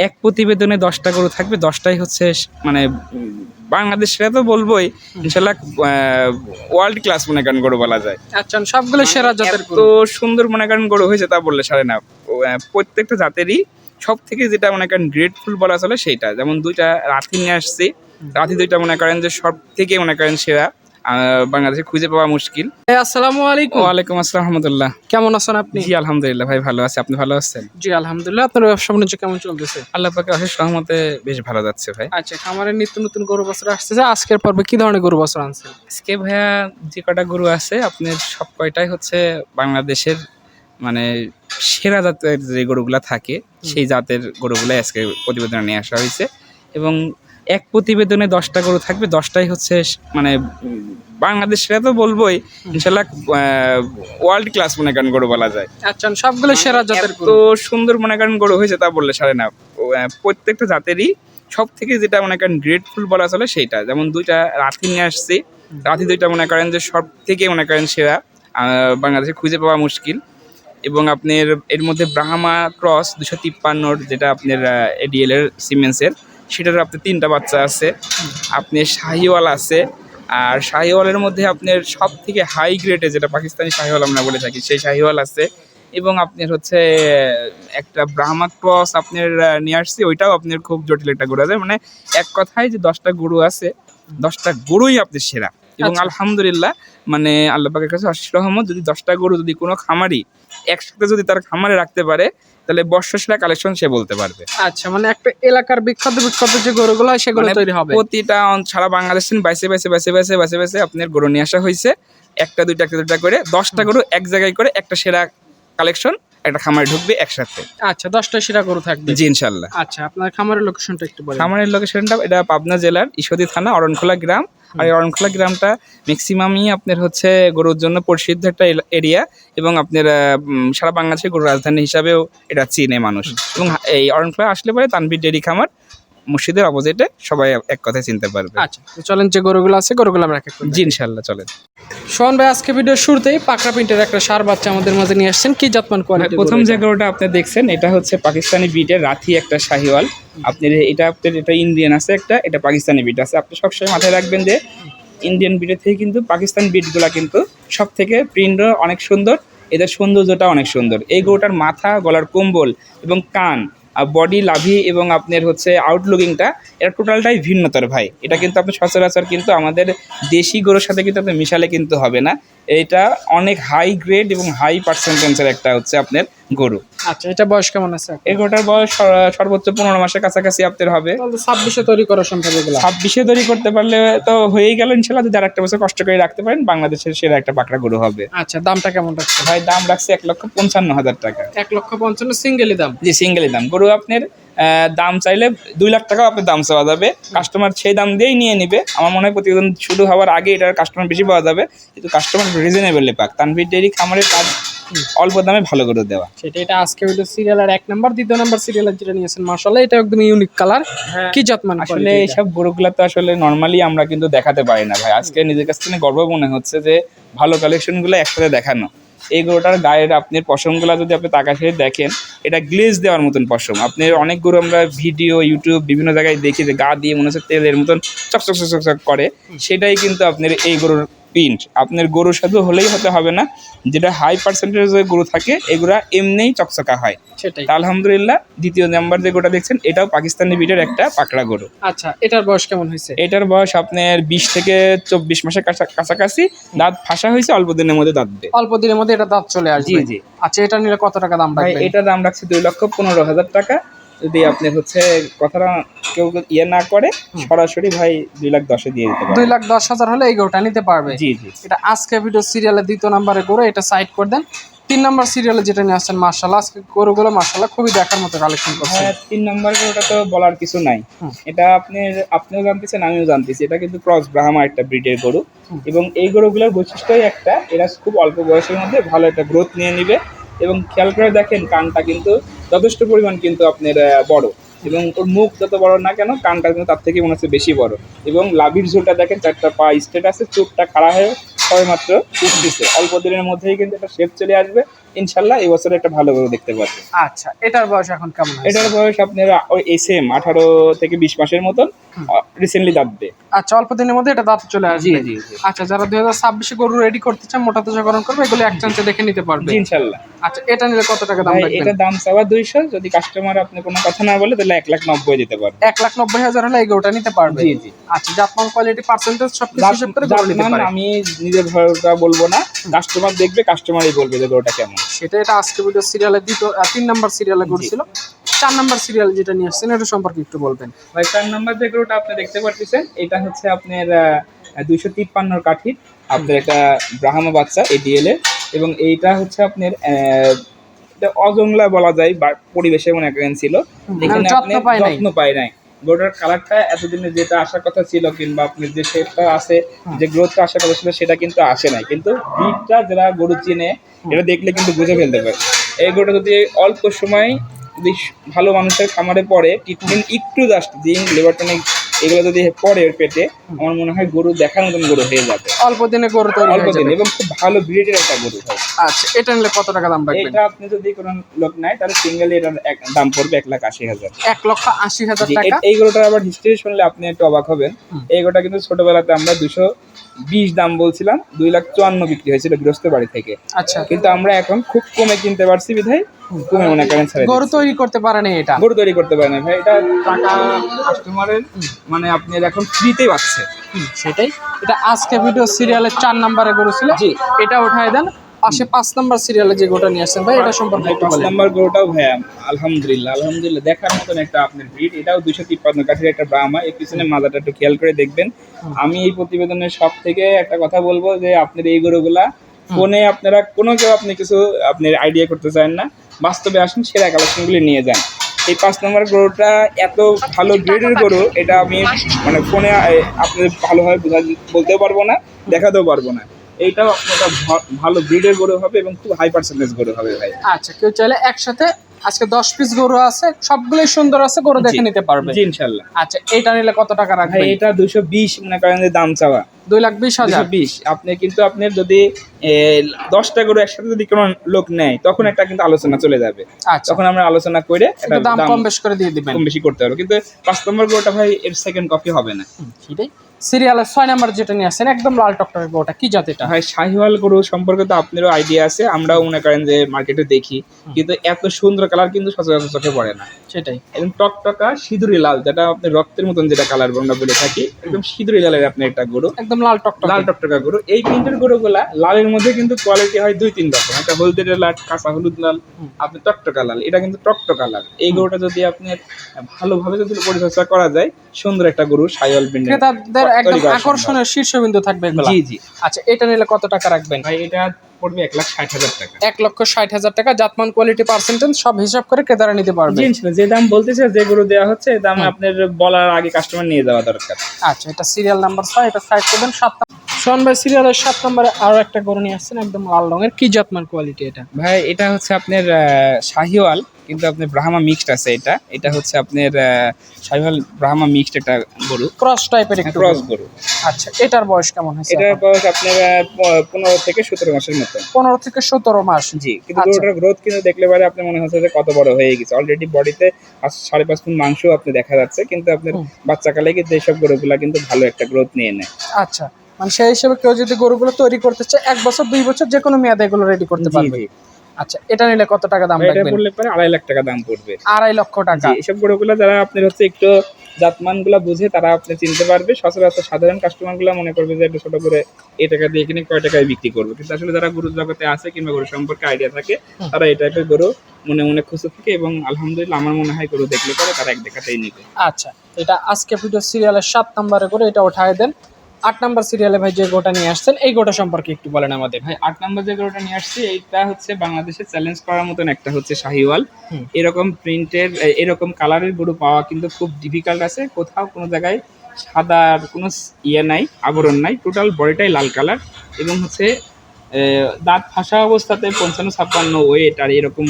এক প্রতিবেদনে দশটা গরু থাকবে দশটাই হচ্ছে মানে উম, বাংলাদেশে তো বলবোই ইনশাল্লাহ ওয়ার্ল্ড ক্লাস মনে করেন গরু বলা যায়। আচ্ছা সবগুলো সেরা জাতের তো সুন্দর মনে করেন গরু হয়েছে তা বললে সারে না। প্রত্যেকটা জাতেরই সব থেকে যেটা মনে করেন গ্রেটফুল বলা চলে সেইটা যেমন দুইটা রাথি নিয়ে আসছি রাথি দুইটা মনে করেন যে সব থেকে মনে করেন সেরা। বাংলাদেশে খুঁজে পাওয়া মুশকিল। আসসালামু আলাইকুম। ওয়ালাইকুম আসসালাম রহমতুল্লাহ। কেমন আছেন আপনি? জি আলহামদুলিল্লাহ ভাই ভালো আছে। আপনি ভালো আছেন? জি আলহামদুলিল্লাহ। আপনার ব্যবসা বাণিজ্য কেমন চলতেছে? আল্লাহ পাকে অশেষ রহমতে বেশ ভালো যাচ্ছে ভাই। আচ্ছা খামারের নিত্য নতুন গরু বছর আসতেছে। আজকের পর্বে কি ধরনের গরু বছর আনছেন? আজকে ভাইয়া যে কটা গরু আছে আপনার সব কয়টাই হচ্ছে বাংলাদেশের মানে সেরা জাতের যে গরুগুলা থাকে সেই জাতের গরুগুলাই আজকে প্রতিবেদনে নিয়ে আসা হয়েছে। এবং এক প্রতিবেদনে দশটা গরু থাকবে দশটাই হচ্ছে মানে উম, বাংলাদেশে তো বলবোই ইনশাল্লাহ ওয়ার্ল্ড ক্লাস মনে করেন গরু বলা যায়। আচ্ছা সবগুলো সেরা জাতের তো সুন্দর মনে করেন গরু হয়েছে তা বললে সারে না। প্রত্যেকটা জাতেরই সব থেকে যেটা মনে করেন গ্রেটফুল বলা চলে সেইটা। যেমন দুইটা রাথি নিয়ে আসছি রাতি দুইটা মনে করেন যে সব থেকে মনে করেন সেরা বাংলাদেশে খুঁজে পাওয়া মুশকিল। এবং আপনার এর মধ্যে ব্রাহ্মা ক্রস দুশো তিপ্পান্নর যেটা আপনার এডিএল এর সিমেন্সের সেটার আপনার তিনটা বাচ্চা আছে। আপনি শাহিওয়াল আছে। আর শাহিওয়ালের মধ্যে আপনার সব থেকে হাই গ্রেডে যেটা পাকিস্তানি শাহিওয়াল আমরা বলে থাকি সেই শাহিওয়াল আছে। এবং আপনার হচ্ছে একটা ব্রাহ্মা ক্রস আপনার নিয়ে আসছি ওইটাও আপনার খুব জটিল একটা গরু আছে। মানে এক কথায় যে দশটা গরু আছে দশটা গরুই আপনার সেরা। এবং আচ্ছা। আলহামদুলিল্লাহ মানে আল্লাহ পাকের কাছে অশেষ রহমত যদি দশটা গরু যদি কোনো খামারি একসাথে যদি তার খামারে রাখতে পারে তাহলে বর্ষ সেরা কালেকশন সে বলতে পারবে। আচ্ছা মানে একটা এলাকার বিখ্যাত বিখ্যাত যে গরুগুলো হয় সেগুলো মানে তৈরি হবে। প্রতিটা সারা বাংলাদেশ বাইসে বাইসে বাইসে বাইসে বাইসে বাইসে আপনার গরু নিয়ে আসা হয়েছে। একটা দুইটা একটা দুইটা করে দশটা গরু এক জায়গায় করে একটা সেরা কালেকশন একটা খামারে ঢুকবে একসাথে। আচ্ছা দশটা সেরা গরু থাকবে। জি ইনশাল্লাহ আচ্ছা আপনার খামারের লোকেশনটা একটু বলেন। খামারের লোকেশনটা এটা পাবনা জেলার ঈশ্বরদী থানা অরণখোলা গ্রাম। আর এই অরণখোলা গ্রামটা ম্যাক্সিমামই আপনার হচ্ছে গরুর জন্য প্রসিদ্ধ একটা এরিয়া এবং আপনার সারা বাংলাদেশের গরুর রাজধানী হিসাবেও এটা চিনে মানুষ। এবং এই অরণখোলা আসলে পরে তানভীর ডেরি খামার মসজিদের অপোজিটে সবাই এক কথায় চিনতে পারবে। আচ্ছা চলেন যে গরুগুলো আছে গরুগুলো আমরা জি ইনশাল্লাহ চলেন। সোহান ভাই আজকে ভিডিওর শুরুতেই পাকড়া প্রিন্টের একটা সার বাচ্চা আমাদের মাঝে নিয়ে আসছেন। কি জাতমান কোয়ালিটি প্রথম যে গরুটা আপনি দেখছেন এটা হচ্ছে পাকিস্তানি বিটের রাথি একটা শাহিওয়াল। আপনি এটা আপনার এটা ইন্ডিয়ান আছে একটা, এটা পাকিস্তানি বিট আছে। আপনি সবসময় মাথায় রাখবেন যে ইন্ডিয়ান বিটের থেকে কিন্তু পাকিস্তান বিটগুলা কিন্তু সব থেকে প্রিন্টও অনেক সুন্দর, এদের সৌন্দর্যটা অনেক সুন্দর। এই গরুটার মাথা, গলার কম্বল এবং কান আর বডি লাভি এবং আপনার হচ্ছে আউটলুকিংটা এটা টোটালটাই ভিন্নতর ভাই। এটা কিন্তু আপনি সচরাচর কিন্তু আমাদের দেশি গরুর সাথে কিন্তু আপনি মিশালে কিন্তু হবে না। এটা অনেক হাই গ্রেড এবং হাই পার্সেন্টেন্সের একটা হচ্ছে আপনার গরু। আচ্ছা এটা বয়স কেমন আছে এই গরুটার বয়স সর্বোচ্চ পনেরো মাসের কাছাকাছি আপনার হবে। ছাব্বিশে তৈরি করা সম্ভব ছাব্বিশে তৈরি করতে পারলে তো হয়েই গেল ইনশাল্লাহ যদি আর একটা বছর কষ্ট করে রাখতে পারেন বাংলাদেশের সেরা একটা পাকড়া গরু হবে। আচ্ছা দামটা কেমন রাখছে ভাই দাম রাখছে এক লক্ষ পঞ্চান্ন হাজার টাকা। এক লক্ষ পঞ্চান্ন সিঙ্গেলই দাম। জি সিঙ্গেলই দাম। গরু আপনার দাম চাইলে দুই লাখ টাকাও আপনার দাম চাওয়া যাবে। কাস্টমার সেই দাম দিয়েই নিয়ে নিবে। আমার মনে হয় প্রতিবেদন শুরু হওয়ার আগে এটার কাস্টমার বেশি পাওয়া যাবে। কিন্তু কাস্টমার রিজনেবলে পাক। তানভীর ডেয়ারি খামারের কাজ অল্প দামে ভালো করে দেওয়া। সেটা এটা আজকে ভিডিও সিরিয়ালের এক নাম্বার। দ্বিতীয় নাম্বার সিরিয়ালের যেটা নিয়েছেন মার্শাল্লাহ এটা একদম ইউনিক কালার কি জাতমান আসলে এইসব গরুগুলা তো আসলে নর্মালি আমরা কিন্তু দেখাতে পারি না ভাই। আজকে নিজের কাছ থেকে গর্ব মনে হচ্ছে যে ভালো কালেকশনগুলো একসাথে দেখানো। এই গরুটার গায়ের আপনি পশমগুলো যদি আপনি তাকা ফেলে দেখেন, এটা গ্লেজ দেওয়ার মতন পশম। আপনি অনেক গরু আমরা ভিডিও ইউটিউব বিভিন্ন জায়গায় দেখি যে গা দিয়ে মনে হচ্ছে তেলের মতন চকচক চকচক করে। সেটাই কিন্তু আপনার এই গরুর প্রিন্ট আপনার গরু শুধু হলেই হতে হবে না। যেটা হাই পার্সেন্টেজের গরু থাকে এগুলা এমনিই চকচকা হয়। সেটাই। আলহামদুলিল্লাহ দ্বিতীয় নাম্বার যে গরুটা দেখছেন এটাও পাকিস্তানি বিটের একটা পাকড়া গরু। আচ্ছা এটার বয়স কেমন হয়েছে? এটার বয়স আপনার বিশ থেকে চব্বিশ মাসের কাছা- কাছাকাছি। দাঁত ফাঁসা হয়েছে অল্প দিনের মধ্যে দাঁত দেবে অল্প দিনের মধ্যে এটা দাঁত চলে আসবে। জি জি। আচ্ছা এটা নিলে কত টাকা দাম রাখবে এটা দাম রাখছি দুই লক্ষ পনেরো হাজার টাকা। যদি আপনি হচ্ছে কথাটা কেউ ইয়ে না করে সরাসরি ভাই দুই লাখ দশে দিয়ে দিতে দুই লাখ দশ হাজার হলে এই গরুটা নিতে পারবে। জি জি। এটা আজকে ভিডিও সিরিয়ালের দ্বিতীয় নাম্বারে গরু এটা সাইড করে দেন। তিন নাম্বার সিরিয়ালে যেটা নিয়ে আসছেন মার্শাল আজকে গরুগুলো মার্শাল্লাহ খুবই দেখার মতো কালেকশন করছে। হ্যাঁ তিন নম্বর ওটা তো বলার কিছু নাই। এটা আপনি আপনিও জানতেছেন আমিও জানতেছি। এটা কিন্তু ক্রস ব্রাহ্মা একটা ব্রিডের গরু। এবং এই গরুগুলোর বৈশিষ্ট্যই একটা এরা খুব অল্প বয়সের মধ্যে ভালো একটা গ্রোথ নিয়ে নিবে। এবং খেয়াল করে দেখেন কানটা কিন্তু যথেষ্ট পরিমাণ কিন্তু আপনার বড়। এবং ওর মুখ যত বড় না কেন, কানটা কিন্তু তার থেকে মনে হচ্ছে বেশি বড়। এবং লাভির ঝোলটা দেখেন, চারটা পা স্টেট আছে চোখটা খাড়া হয়ে সবে মাত্র উঠতেছে অল্প দিনের মধ্যেই কিন্তু একটা শেপ চলে আসবে। ইনশাল্লাহ এই বছর একটা ভালো গরু দেখতে পারবেন আচ্ছা এটার বয়স এখন কেমন? এটার বয়স আপনার ওই এসএম আঠারো থেকে বিশ মাসের মতন রিসেন্টলি দাঁতবে আচ্ছা অল্প দিনের মধ্যে এটা দাঁতে চলে আসবে। জি জি আচ্ছা যারা দুই হাজার ছাব্বিশে গরু রেডি করতে চান মোটা তাজাকরণ করবে এগুলো এক চান্সে দেখে নিতে পারবে। ইনশাল্লাহ। আচ্ছা এটা নিলে কত টাকা দাম রাখবেন? এটা দাম চাওয়া দুইশো যদি কাস্টমার আপনি কোনো কথা না বলে তাহলে এক লাখ নব্বই দিতে পারবে। এক লাখ নব্বই হাজার হলে এই গরুটা নিতে পারবে। জি জি। আচ্ছা জাতমান কোয়ালিটি পার্সেন্টেজ সব কিছু হিসাব করে গরু নিতে জাতমান পারে। আমি নিজের ঘরটা বলব না। কাস্টমার দেখবে কাস্টমারই বলবে যে গরুটা কেমন। সেটা এটা আজকে ভিডিও সিরিয়ালে দ্বিতীয় তিন নাম্বার সিরিয়ালে করেছিল চার নাম্বার সিরিয়াল যেটা নিয়ে আসছেন এটা সম্পর্কে একটু বলবেন। ভাই চার নাম্বার যে গরুটা আপনি দেখতে পাচ্ছেন এটা হচ্ছে আপনার দুইশো তিপ্পান্নর কাঠির আপনার একটা ব্রাহ্মা বাচ্চা এডিএল এর। এবং এইটা হচ্ছে আপনার আহ, অজংলা বলা যায় বা পরিবেশে মনে করেন ছিল। এখানে মানে আপনি। যত্ন পায় নাই। গরুটার কালারটা এতদিনে যেটা আসার কথা ছিল কিংবা আপনি যে শেপটা আছে যে গ্রোথটা আসার কথা ছিল সেটা কিন্তু আসে নাই। কিন্তু বিটটা যারা গরু চিনে এটা দেখলে কিন্তু বুঝে ফেলতে পারে এই গরুটা যদি অল্প সময় যদি ভালো মানুষের খামারে পড়ে ট্রিটমেন্ট একটু জাস্ট দিন লেবারটা টনিক এগুলো যদি পড়ে ওর পেটে আমার মনে হয় গরু দেখার মতন গরু হয়ে যাবে। অল্প দিনে গরু তৈরি অল্প দিনে এবং খুব ভালো ব্রিডের একটা গরু হয়। আচ্ছা এটা নিলে কত টাকা দাম রাখবেন? এটা আপনি যদি কোনো লোক নেয় তাহলে সিঙ্গেল এটার এক- দাম পড়বে এক লাখ আশি হাজার। এক লক্ষ আশি হাজার টাকা? এই গরুটার আবার হিস্ট্রি শুনলে আপনি একটু অবাক হবেন। এই গরুটা কিন্তু ছোটবেলাতে আমরা দুশো বিশ দাম বলছিলাম দুই লাখ চুয়ান্ন বিক্রি হয়েছিল গৃহস্থ বাড়ি থেকে। আচ্ছা। কিন্তু আমরা এখন খুব কমে কিনতে পারছি বিধায় কমে মনে করেন গরু তৈরি করতে পারেনি এটা? গরু তৈরি করতে পারে না ভাই এটা টাকা কাস্টমারের মানে আপনি এখন ফ্রিতেই পাচ্ছে। সেটাই। এটা আজকে ভিডিও সিরিয়ালের চার নাম্বারে গরু ছিল। জি। এটা উঠাই দেন পাশে পাঁচ নাম্বার সিরিয়ালে যে গোটা নিয়ে আসছেন ভাই এটা সম্পর্কে একটু বলেন। নাম্বার গরুটাও ভাইয়া আলহামদুলিল্লাহ আলহামদুলিল্লাহ দেখার মতন একটা আপনার ব্রিড এটাও দুইশো তিপ্পান্ন কাঠের একটা ব্রাহ্মা এর পিছনে মাজাটা একটু খেয়াল করে দেখবেন। আমি এই প্রতিবেদনের সব থেকে একটা কথা বলব যে আপনার এই গরুগুলা ফোনে আপনারা কোনো কেউ আপনি কিছু আপনি আইডিয়া করতে চান না। বাস্তবে আসেন সেরা কালেকশনগুলি নিয়ে যান। এই পাঁচ নম্বর গরুটা এত ভালো গ্রেডের গরু এটা আমি মানে ফোনে আপনি ভালোভাবে বোঝা বলতেও পারব না দেখাতেও পারব না। এইটাও আপনারা ভালো ব্রিডের গরু হবে এবং খুব হাই পার্সেন্টেজ গরু হবে ভাই। আচ্ছা কেউ চাইলে একসাথে আজকে দশ পিস গরু আছে সবগুলোই সুন্দর আছে গরু দেখে নিতে পারবে। ইনশাল্লাহ আচ্ছা এটা নিলে কত টাকা রাখবে এটা দুশো বিশ মনে করেন যে দাম চাওয়া। দুই লাখ বিশ হাজার? বিশ আপনি কিন্তু আপনি যদি দশটা করে একসাথে যদি কোনো লোক নেয় তখন একটা কিন্তু আলোচনা চলে যাবে। আচ্ছা। তখন আমরা আলোচনা করে দাম কম বেশ করে দিয়ে দিবেন। কম বেশি করতে পারব। কিন্তু পাঁচ নম্বর গরুটা ভাই এর সেকেন্ড কপি হবে না। সেটাই। সিরিয়ালের ছয় নাম্বার যেটা নিয়ে আসছেন একদম লাল গরুটা কি জাত এটা? ভাই শাহিওয়াল গরু সম্পর্কে তো আপনারও আইডিয়া আছে আমরাও মনে করেন যে মার্কেটে দেখি। কিন্তু এত সুন্দর কালার কিন্তু সচরাচর চোখে পড়ে না। সেটাই। একদম টকটকা সিঁদুরি লাল যেটা আপনি রক্তের মতন যেটা কালার আমরা বলে থাকি একদম সিঁদুরি লালের আপনি একটা গরু। একদম লাল টকটক। লাল টকটকা গরু। এই প্রিন্টের গরুগুলা লালের মধ্যে কিন্তু কোয়ালিটি হয় দুই তিন রকম। একটা হলদের লাল কাঁচা হলুদ লাল আপনি টকটকা লাল। এটা কিন্তু টকটকা লাল। এই গরুটা যদি আপনি ভালোভাবে যদি পরিচর্যা করা যায় সুন্দর একটা গরু সাইওয়াল প্রিন্টের ক্রেতাদের একদম আকর্ষণের শীর্ষবিন্দু থাকবে এগুলা। জি জি। আচ্ছা এটা নিলে কত টাকা রাখবেন? ভাই এটা পড়বে এক লাখ ষাট হাজার টাকা। এক লক্ষ ষাট হাজার টাকা জাতমান কোয়ালিটি পার্সেন্টেজ সব হিসাব করে ক্রেতারা নিতে পারবে। যে দাম বলতেছে যে গরু দেওয়া হচ্ছে দাম আপনার বলার আগে কাস্টমার নিয়ে যাওয়া দরকার। আচ্ছা এটা সিরিয়াল নাম্বার ছয় এটা সাইড করবেন সাত সোহান ভাই সিরিয়ালের সাত নম্বরে আরও একটা গরু নিয়ে আসছেন একদম লাল রঙের। কি জাতমান কোয়ালিটি এটা? ভাই এটা হচ্ছে আপনার শাহিওয়াল কিন্তু আপনার ব্রাহ্মা মিক্সড আছে এটা। এটা হচ্ছে আপনার শাহিওয়াল ব্রাহ্মা মিক্সড একটা গরু। ক্রস টাইপের একটু ক্রস গরু। আচ্ছা এটার বয়স কেমন হয়েছে এটার বয়স আপনার পনেরো থেকে সতেরো মাসের মতো। পনেরো থেকে সতেরো মাস। জি কিন্তু আচ্ছা। গরুটার গ্রোথ কিন্তু দেখলে পারে আপনার মনে হচ্ছে যে কত বড় হয়ে গেছে। অলরেডি বডিতে সাড়ে পাঁচ ফুট মাংস আপনি দেখা যাচ্ছে কিন্তু আপনার। বাচ্চাকালে কিন্তু এইসব গরুগুলা কিন্তু ভালো একটা গ্রোথ নিয়ে নেয়। আচ্ছা। মানে সেই হিসেবে কেউ যদি গরুগুলো তৈরি করতে চায় এক বছর দুই বছর যে কোনো মেয়াদে এগুলো রেডি করতে পারবে। আচ্ছা এটা নিলে কত টাকা দাম এটা বললে পরে আড়াই লাখ টাকা দাম পড়বে। আড়াই লক্ষ টাকা। এসব গরুগুলো যারা আপনার হচ্ছে একটু জাতমানগুলা বুঝে তারা আপনি চিনতে পারবে। সচরাচর সাধারণ কাস্টমারগুলা মনে করবে যে একটু ছোট করে এই টাকা দিয়ে কিনে কয় টাকায় বিক্রি করবে। কিন্তু আসলে যারা গরু জগতে আছে কিংবা গরু সম্পর্কে আইডিয়া থাকে তারা এই টাইপের গরু মনে মনে খুঁজে থাকে এবং আলহামদুলিল্লাহ আমার মনে হয় গরু দেখলে পরে তারা এক দেখাতেই নিবে। আচ্ছা এটা আজকে ভিডিও সিরিয়ালের সাত নম্বরে করে এটা উঠায় দেন। আট নাম্বার সিরিয়ালে ভাই যে গোটা নিয়ে আসছেন এই গোটা সম্পর্কে একটু বলেন আমাদের। ভাই আট নাম্বার যে গোটা নিয়ে আসছি এইটা হচ্ছে বাংলাদেশে চ্যালেঞ্জ করার মতন একটা হচ্ছে শাহিওয়াল। এরকম প্রিন্টের এরকম কালারের গরু পাওয়া কিন্তু খুব ডিফিকাল্ট আছে। কোথাও কোনো জায়গায় সাদার কোনো ইয়ে নাই আবরণ নাই। টোটাল বডিটাই লাল কালার এবং হচ্ছে দাঁত ফাঁসা অবস্থাতে পঞ্চান্ন ছাপ্পান্ন ওয়েট আর এরকম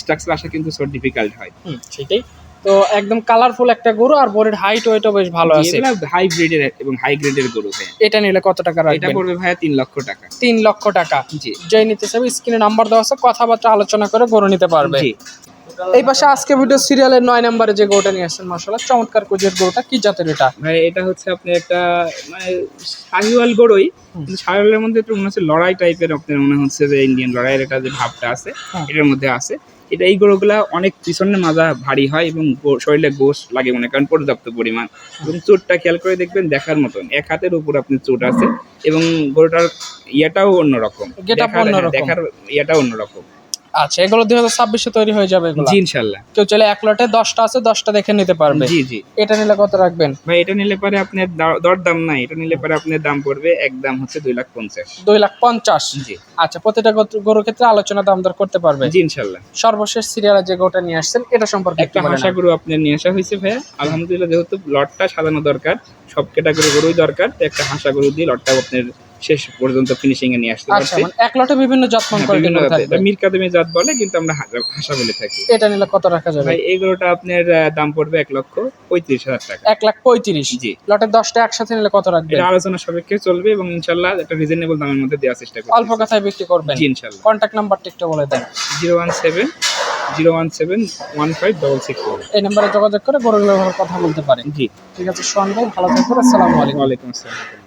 স্ট্রাকচার আসা কিন্তু সব ডিফিকাল্ট হয়। সেটাই। তো একদম কালারফুল একটা গরু আর বডির হাইট ওয়েটও বেশ ভালো আছে। হাই ব্রিডের এবং হাই গ্রেডের গরু ভাইয়া। এটা নিলে কত টাকা এটা পড়বে ভাইয়া তিন লক্ষ টাকা। তিন লক্ষ টাকা। জি। যে নিতে চাইবে স্ক্রিনে নাম্বার দেওয়া আছে কথাবার্তা আলোচনা করে গরু নিতে পারবে। জি। এই পাশে আজকে ভিডিও সিরিয়ালের নয় নম্বরে যে গরুটা নিয়ে আসছেন মাসাল্লাহ চমৎকার কুজের গরুটা কি জাতের এটা? ভাই এটা হচ্ছে আপনি একটা মানে শাহিওয়াল গরুই শাহিওয়ালের মধ্যে একটু মনে হচ্ছে লড়াই টাইপের আপনার মনে হচ্ছে যে ইন্ডিয়ান লড়াইয়ের একটা যে ভাবটা আছে হ্যাঁ। এটার মধ্যে আছে। এটা এই গরুগুলা অনেক পিছনে মাজা ভারী হয় এবং শরীরে গোস লাগে মনে কারণ পর্যাপ্ত পরিমাণ। এবং চোটটা খেয়াল করে দেখবেন দেখার মতন। এক হাতের উপর আপনি চোট আছে এবং গরুটার ইয়াটাও অন্যরকম। দেখার ইয়াটাও অন্যরকম। আচ্ছা এগুলো দুই হাজার ছাব্বিশে তৈরি হয়ে যাবে এগুলো। জি ইনশাল্লাহ কেউ চলে এক লটে দশটা আছে দশটা দেখে নিতে পারবে। জি জি। এটা নিলে কত রাখবেন? ভাই এটা নিলে পরে আপনার দর দাম নাই এটা নিলে পরে আপনার দাম পড়বে একদম হচ্ছে দুই লাখ পঞ্চাশ। দুই লাখ পঞ্চাশ। জি। আচ্ছা প্রতিটা গরুর ক্ষেত্রে আলোচনা দাম দর করতে পারবে। জি ইনশাল্লাহ সর্বশেষ সিরিয়ালে যে গরুটা নিয়ে আসছেন এটা সম্পর্কে একটা হাসা গরু আপনার নিয়ে আসা হয়েছে ভাইয়া। আলহামদুলিল্লাহ যেহেতু লটটা সাজানো দরকার সব ক্যাটাগরি গরুই দরকার একটা হাসা গরু দিয়ে লটটা আপনার শেষ পর্যন্ত ফিনিশিং এ নিয়ে আসতে আচ্ছা পারছি। মানে এক লটে বিভিন্ন যত্ন হ্যাঁ, বিভিন্ন জাতের। মির কাদেমি জাত বলে কিন্তু আমরা হাসা বলে থাকি। এটা নিলে কত রাখা যাবে? ভাই এই গরুটা আপনার দাম পড়বে এক লক্ষ পঁয়ত্রিশ হাজার টাকা। এক লাখ পঁয়ত্রিশ? জি। লটের দশটা একসাথে নিলে কত রাখবেন? এটা আলোচনা সাপেক্ষে চলবে এবং ইনশাল্লাহ একটা রিজনেবল দামের মধ্যে দেওয়ার চেষ্টা করব অল্প কথায় বিক্রি করবেন। জি ইনশাল্লাহ। কন্ট্যাক্ট নাম্বারটা একটু বলে দেন। Zero one seven zero one seven one five double six এই নাম্বারে যোগাযোগ করে গরুগুলোর কথা বলতে পারেন। জি। ঠিক আছে সোহান ভাই ভালো থাকবেন আসসালামু আলাইকুম। ওয়ালাইকুম আসসালাম।